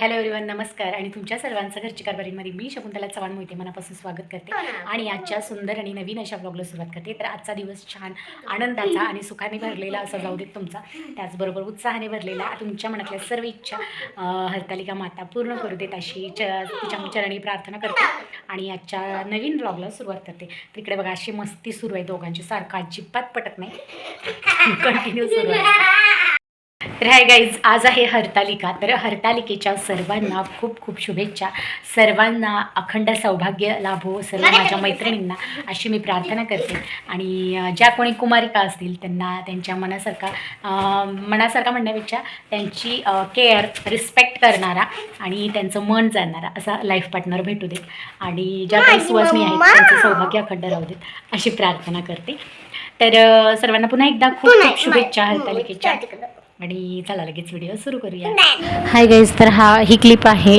Hello everyone नमस्कार. आणि तुमच्या सर्वांचं घरची कारभारीमध्ये मी शकुंतला चव्हाण मोहिते. मनापासून स्वागत करते. आणि आजच्या सुंदर आणि नवीन अशा ब्लॉगला सुरुवात करते. तर आजचा दिवस छान आनंदाचा आणि सुखाने भरलेला असा जाऊ देत तुमचा. त्याचबरोबर उत्साहाने भरलेला तुमच्या मनातल्या सर्व इच्छा हरतालिका माता पूर्ण करू देत अशी च तिच्या चरणी प्रार्थना करते. आणि आजच्या नवीन ब्लॉगला सुरुवात करते. तर इकडे बघा अशी मस्ती सुरू आहे दोघांची. सारखं अजिबात पटत नाही. कंटिन्यू सुरू आहे. तर हाय गाईज आज आहे हरतालिका. तर हरतालिकेच्या सर्वांना खूप खूप शुभेच्छा. सर्वांना अखंड सौभाग्य लाभो सर्व माझ्या मैत्रिणींना अशी मी प्रार्थना करते. आणि ज्या कोणी कुमारिका असतील त्यांना त्यांच्या मनासारखा मनासारखा म्हणण्यापेक्षा त्यांची केअर रिस्पेक्ट करणारा आणि त्यांचं मन जाणणारा असा लाईफ पार्टनर भेटू देत. आणि ज्या काही सुवासनी आहेत त्यांचं सौभाग्य अखंड राहू देत अशी प्रार्थना करते. तर सर्वांना पुन्हा एकदा खूप खूप शुभेच्छा हरतालिकेच्या. आणि चला लगेच व्हिडिओ सुरू करूया. हाय गाईज तर हा ही क्लिप आहे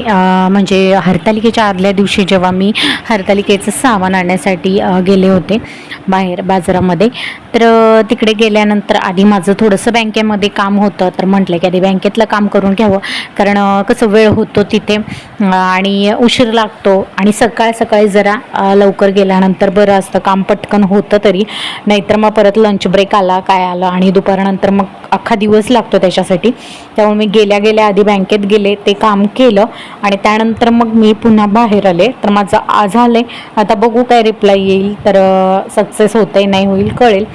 म्हणजे हरतालिकेच्या आदल्या दिवशी जेव्हा मी हरतालिकेचं सामान आणण्यासाठी गेले होते बाहेर बाजारामध्ये. तर तिकडे गेल्यानंतर आधी माझं थोडंसं बँकेमध्ये काम होतं तर म्हटलं की आधी बँकेतलं काम करून घ्यावं. कारण कसं वेळ होतो तिथे आणि उशीर लागतो आणि सकाळ सकाळी जरा लवकर गेल्यानंतर बरं असतं काम पटकन होतं तरी. नाहीतर मग परत लंच ब्रेक आला काय आलं आणि दुपारनंतर मग अख्खा दिवस लागतो. त्याच्यासाठी. त्यामुळे मी गेल्या गेल्या आधी बँकेत गेले ते काम केलं आणि त्यानंतर मग मी पुन्हा बाहेर आले. तर माझं आज आलं आता बघू काय रिप्लाय येईल. तर सक्सेस होतंय नाही होईल कळेल.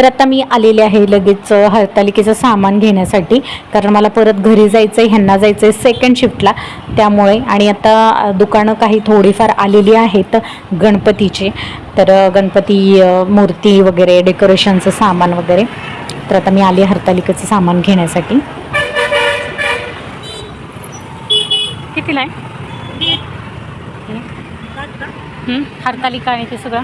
तर आता मी आलेले आहे लगेच हरतालिकेचं सामान घेण्यासाठी. कारण मला परत घरी जायचं आहे ह्यांना जायचं आहे सेकंड शिफ्टला त्यामुळे आणि आता दुकानं काही थोडीफार आलेली आहेत गणपतीचे. तर गणपती मूर्ती वगैरे डेकोरेशनचं सामान वगैरे. तर आता मी आली हरतालिकेचं सामान घेण्यासाठी. कितीला आहे? हरतालिका आणि ते सगळं.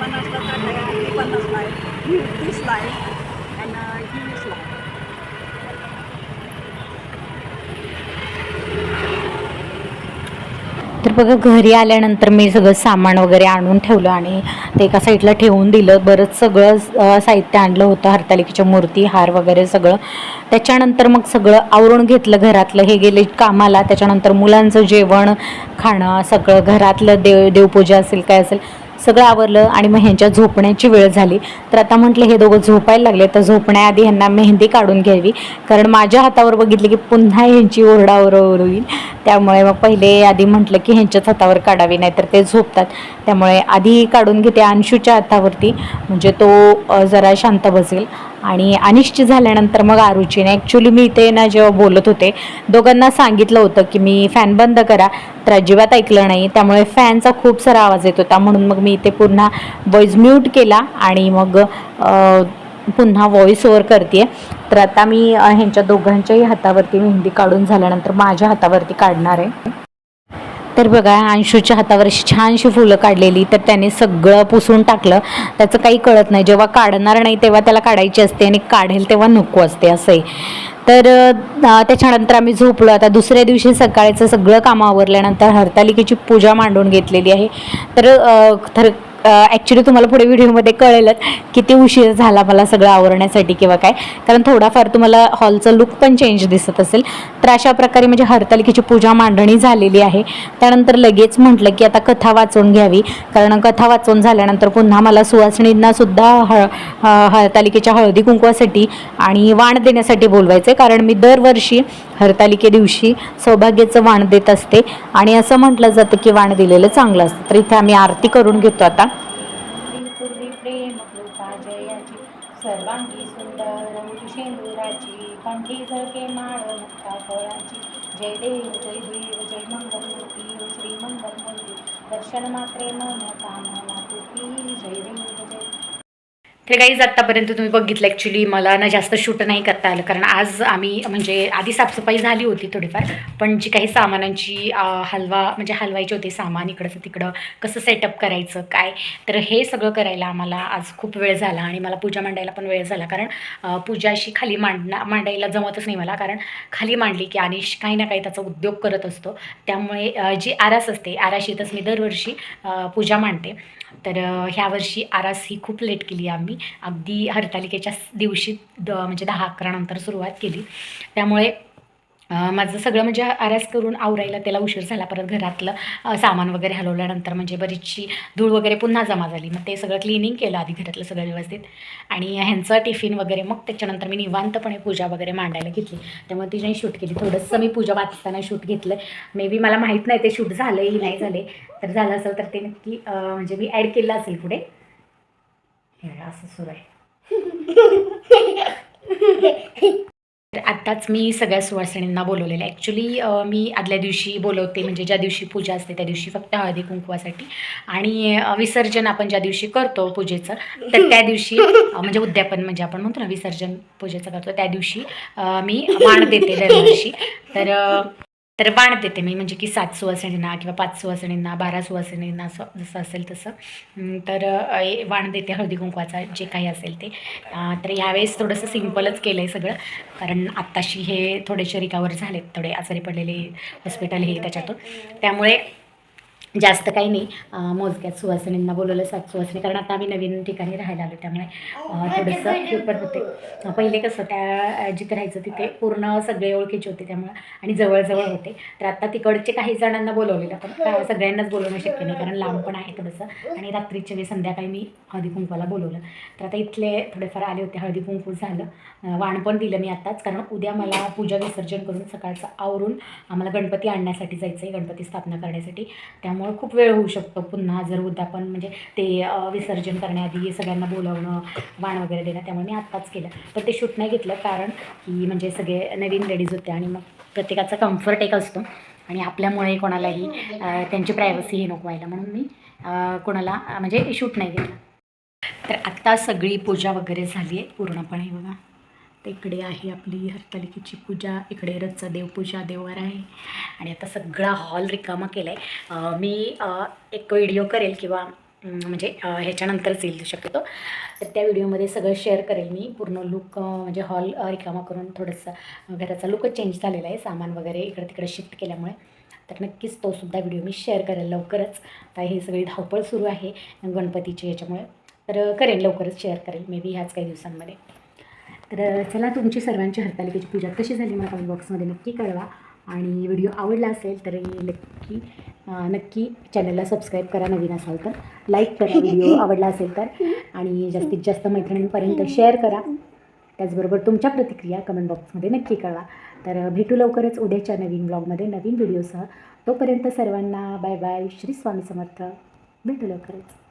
पन्नासला काढलं आहे पन्नासला आहे ही तीसला आहे आणि ही वीसला आहे. तर बघा घरी आल्यानंतर मी सगळं सामान वगैरे आणून ठेवलं आणि ते एका साईडला ठेवून दिलं. बरंच सगळं साहित्य आणलं होतं. हरतालिकेच्या मूर्ती हार वगैरे सगळं. त्याच्यानंतर मग सगळं आवरून घेतलं घरातलं. हे गेले कामाला. त्याच्यानंतर मुलांचं जेवण खाणं सगळं. घरातलं देव देवपूजा असेल काय असेल. सगळं आवरलं आणि मग ह्यांच्या झोपण्याची वेळ झाली. तर आता म्हटलं हे दोघं झोपायला लागले. तर झोपण्याआधी ह्यांना मेहंदी काढून घ्यावी. कारण माझ्या हातावर बघितलं की पुन्हा ह्यांची ओरडाओरड होईल. त्यामुळे मग पहिले आधी म्हटलं की ह्यांच्याच हातावर काढावी नाहीतर ते झोपतात. त्यामुळे आधी काढून घेते अंशूच्या हातावरती. म्हणजे तो जरा शांत बसेल. आणि अनिश्चित झाल्यानंतर मग आरुचीने ॲक्च्युली मी इथे ना जेव्हा बोलत होते दोघांना सांगितलं होतं की मी फॅन बंद करा. तर अजिबात ऐकलं नाही. त्यामुळे फॅनचा खूप सारा आवाज येत होता. म्हणून मग मी इथे पुन्हा वॉईज म्यूट केला आणि मग पुन्हा व्हॉईस ओवर करते तर आता मी ह्यांच्या दोघांच्याही हातावरती मेहंदी काढून झाल्यानंतर माझ्या हातावरती काढणार आहे. तर बघा अंशूच्या हातावर अशी छानशी फुलं काढलेली तर त्याने सगळं पुसून टाकलं. त्याचं काही कळत नाही. जेव्हा काढणार नाही तेव्हा त्याला काढायची असते आणि काढेल तेव्हा नको असते असं आहे तर त्याच्यानंतर आम्ही झोपलो. आता दुसऱ्या दिवशी सकाळचं सगळं कामं आवरल्यानंतर हरतालिकेची पूजा मांडून घेतलेली आहे. तर थर तर ॲक्च्युली तुम्हाला पुढे व्हिडिओमध्ये कळेलच किती उशीर झाला मला सगळं आवरण्यासाठी किंवा काय. कारण थोडाफार तुम्हाला हॉलचं लुक पण चेंज दिसत असेल. तर अशा प्रकारे म्हणजे हरतालिकेची पूजा मांडणी झालेली आहे. त्यानंतर लगेच म्हटलं की आता कथा वाचून घ्यावी. कारण कथा वाचून झाल्यानंतर पुन्हा मला सुवासिनींना सुद्धा हळ हरतालिकेच्या हळदी कुंकवासाठी आणि वाण देण्यासाठी बोलवायचं कारण मी दरवर्षी हरतालिके दिवशी सौभाग्याचं वाण देत असते. आणि असं म्हटलं जातं की वाण दिलेलं चांगलं असतं. तर इथे आम्ही आरती करून घेतो आता. सर्वांगी सुंदर शेंदुराची कंठी झळके माळ मुक्ता फळाची. जय देव जय देव जय मंगलमूर्ती श्री मंगलमूर्ती दर्शन मात्रे मन कामना तुती जय देव जय तर काहीच आत्तापर्यंत तुम्ही बघितलं ॲक्च्युली मला ना जास्त शूट नाही करता आलं. कारण आज आम्ही म्हणजे आधी साफसफाई झाली होती थोडीफार पण जी काही सामानांची हलवा म्हणजे हलवायचे होते सामान इकडचं तिकडं कसं सेटअप करायचं काय? तर हे सगळं करायला आम्हाला आज खूप वेळ झाला आणि मला पूजा मांडायला पण वेळ झाला. कारण पूजा अशी खाली मांडणा मांडायला जमतच नाही मला. कारण खाली मांडली की आणि काही ना काही त्याचा उद्योग करत असतो. त्यामुळे जी आरास असते आराशीतच मी दरवर्षी पूजा मांडते. तर ह्यावर्षी ह्या वर्षी आरास ही खूप लेट केली आम्ही. अगदी हरतालिकेच्या दिवशी द म्हणजे दहा अकरा नंतर सुरुवात केली. त्यामुळे माझं सगळं म्हणजे आरास करून आवरायला त्याला उशीर झाला. परत घरातलं सामान वगैरे हलवल्यानंतर म्हणजे बरीचशी धूळ वगैरे पुन्हा जमा झाली. मग ते सगळं क्लिनिंग केलं आधी घरातलं सगळं व्यवस्थित. आणि ह्यांचं टिफिन वगैरे मग त्याच्यानंतर मी निवांतपणे पूजा वगैरे मांडायला घेतली. त्यामुळे तिने शूट केली. थोडंसं मी पूजा वाचताना शूट घेतलं मे बी मला माहीत नाही ते शूट झालंही नाही झाले तर झालं असेल तर ते नक्की म्हणजे मी ॲड केलं असेल पुढे. असं सुरू आहे. तर आत्ताच मी सगळ्या सुवासिणींना बोलवलेलं आहे. ॲक्च्युली मी आदल्या दिवशी बोलवते म्हणजे ज्या दिवशी पूजा असते त्या दिवशी फक्त हळदी कुंकवासाठी. आणि विसर्जन आपण ज्या दिवशी करतो पूजेचं तर त्या दिवशी म्हणजे उद्यापन म्हणजे आपण म्हणतो ना विसर्जन पूजेचं करतो. त्या दिवशी मी मान देते दरवर्षी. तर तर वाण देते मी म्हणजे की सात सुवासिणींना किंवा पाच सुवासिणींना बारा सुवासिणींना असं जसं असेल तसं. तर वाण देते हळदी कुंकवाचा जे काही असेल ते. तर ह्यावेळेस थोडंसं सिम्पलच केलं आहे सगळं. कारण आत्ताशी हे थोडेसे रिकावर झालेत थोडे आजारी पडलेले हॉस्पिटल हे त्याच्यातून. त्यामुळे जास्त काही नाही. मोजक्यात सुवासिनींना बोलवलं सात सुवासिनी. कारण आता आम्ही नवीन ठिकाणी राहायला आलो त्यामुळे थोडंसं हे पण होते पहिले कसं त्या जिथे राहायचं तिथे पूर्ण सगळे ओळखीचे होते त्यामुळं आणि जवळजवळ होते. तर आता तिकडचे काही जणांना बोलवलेलं पण सगळ्यांनाच बोलवणं शक्य नाही. कारण लांब पण आहे थोडंसं. आणि रात्रीच्या वेळी संध्याकाळी मी हळदी कुंकवाला बोलवलं. तर आता इथले थोडेफार आले होते हळदी कुंकू झालं. वाण पण दिलं मी आत्ताच. कारण उद्या मला पूजा विसर्जन करून सकाळचं आवरून आम्हाला गणपती आणण्यासाठी जायचं आहे गणपती स्थापना करण्यासाठी. त्यामुळं खूप वेळ होऊ शकतो पुन्हा जर उद्यापन म्हणजे ते विसर्जन करण्याआधी सगळ्यांना बोलावणं वाण वगैरे देणं त्यामुळे मी आत्ताच केलं. पण ते शूट नाही घेतलं कारण की म्हणजे सगळे नवीन लेडीज होते आणि मग प्रत्येकाचा कम्फर्ट एक असतो आणि आपल्यामुळे कोणालाही त्यांची प्रायव्हसी हे नको व्हायला. म्हणून मी कोणाला म्हणजे शूट नाही घेतलं. तर आत्ता सगळी पूजा वगैरे झाली आहे. पूर्णपणे बघा. इकडे आहे आपली हरतालिकेची पूजा इकडे रथचा देवपूजा देवर आहे. आणि आता सगळा हॉल रिकामा केला आहे मी एक व्हिडिओ करेल किंवा म्हणजे ह्याच्यानंतरच येईल शक्यतो. तर त्या व्हिडिओमध्ये सगळं शेअर करेल मी. पूर्ण लुक म्हणजे हॉल रिकामा करून थोडंसं घराचा लुकच चेंज झालेला आहे. सामान वगैरे इकडे तिकडे शिफ्ट केल्यामुळे. तर नक्कीच तो सुद्धा व्हिडिओ मी शेअर करेल लवकरच. आता ही सगळी धावपळ सुरू आहे गणपतीची याच्यामुळे तर करेन लवकरच शेअर करेल. मे बी ह्याच काही दिवसांमध्ये. तर चला तुमची सर्वांची हरतालिकेची पूजा कशी झाली मला कमेंट बॉक्समध्ये नक्की कळवा. आणि व्हिडिओ आवडला असेल तर नक्की नक्की चॅनलला सबस्क्राईब करा नवीन असाल तर. लाईक करा व्हिडिओ आवडला असेल तर. आणि जास्तीत जास्त मैत्रिणींपर्यंत शेअर करा. त्याचबरोबर तुमच्या प्रतिक्रिया कमेंट बॉक्समध्ये नक्की कळवा. तर भेटू लवकरच उद्याच्या नवीन ब्लॉगमध्ये नवीन व्हिडिओसह. तोपर्यंत सर्वांना बाय बाय श्री स्वामी समर्थ. भेटू लवकरच.